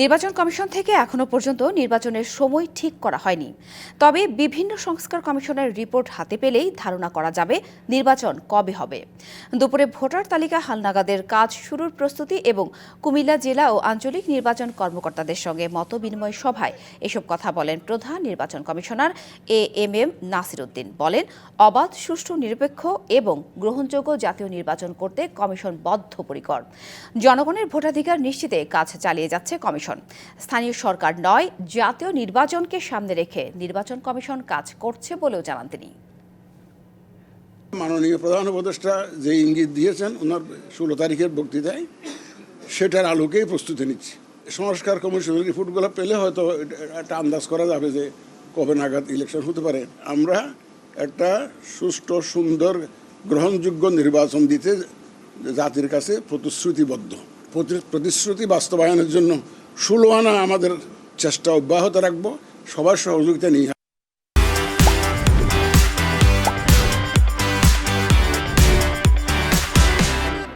নির্বাচন কমিশন থেকে এখনও পর্যন্ত নির্বাচনের সময় ঠিক করা হয়নি। তবে বিভিন্ন সংস্কার কমিশনের রিপোর্ট হাতে পেলেই ধারণা করা যাবে নির্বাচন কবে হবে। দুপুরে ভোটার তালিকা হালনাগাদের কাজ শুরুর প্রস্তুতি এবং কুমিল্লা জেলা ও আঞ্চলিক নির্বাচন কর্মকর্তাদের সঙ্গে মত বিনিময় সভায় এসব কথা বলেন প্রধান নির্বাচন commissioner A M M Nasir Uddin. বলেন, অবাধ, সুষ্ঠু, নিরপেক্ষ এবং গ্রহণযোগ্য জাতীয় নির্বাচন করতে কমিশন বদ্ধপরিকর। জনগণের ভোটাধিকার নিশ্চিতে কাজ চালিয়ে যাচ্ছে কমিশন। স্থানীয় সরকার নয়, জাতীয় নির্বাচনকে সামনে রেখে নির্বাচন কমিশন কাজ করছে বলেও জানান তিনি। মাননীয় প্রধান উপদেষ্টা যে ইঙ্গিত দিয়েছেন, ওনার ষোলো তারিখের বক্তৃতায়, সেটার আলোকেই প্রস্তুতি নিচ্ছি। সংস্কার কমিশনের রিপোর্টগুলো পেলে হয়তো একটা আন্দাজ করা যাবে যে কবে নাগাদ ইলেকশন হতে পারে। আমরা একটা সুষ্ঠু, সুন্দর, গ্রহণযোগ্য নির্বাচন দিতে জাতির কাছে প্রতিশ্রুতিবদ্ধ। প্রতি- প্রতিশ্রুতি বাস্তবায়নের জন্য ষোলো আনা আমাদের চেষ্টা অব্যাহত রাখব। সবার সহযোগিতা নিয়ে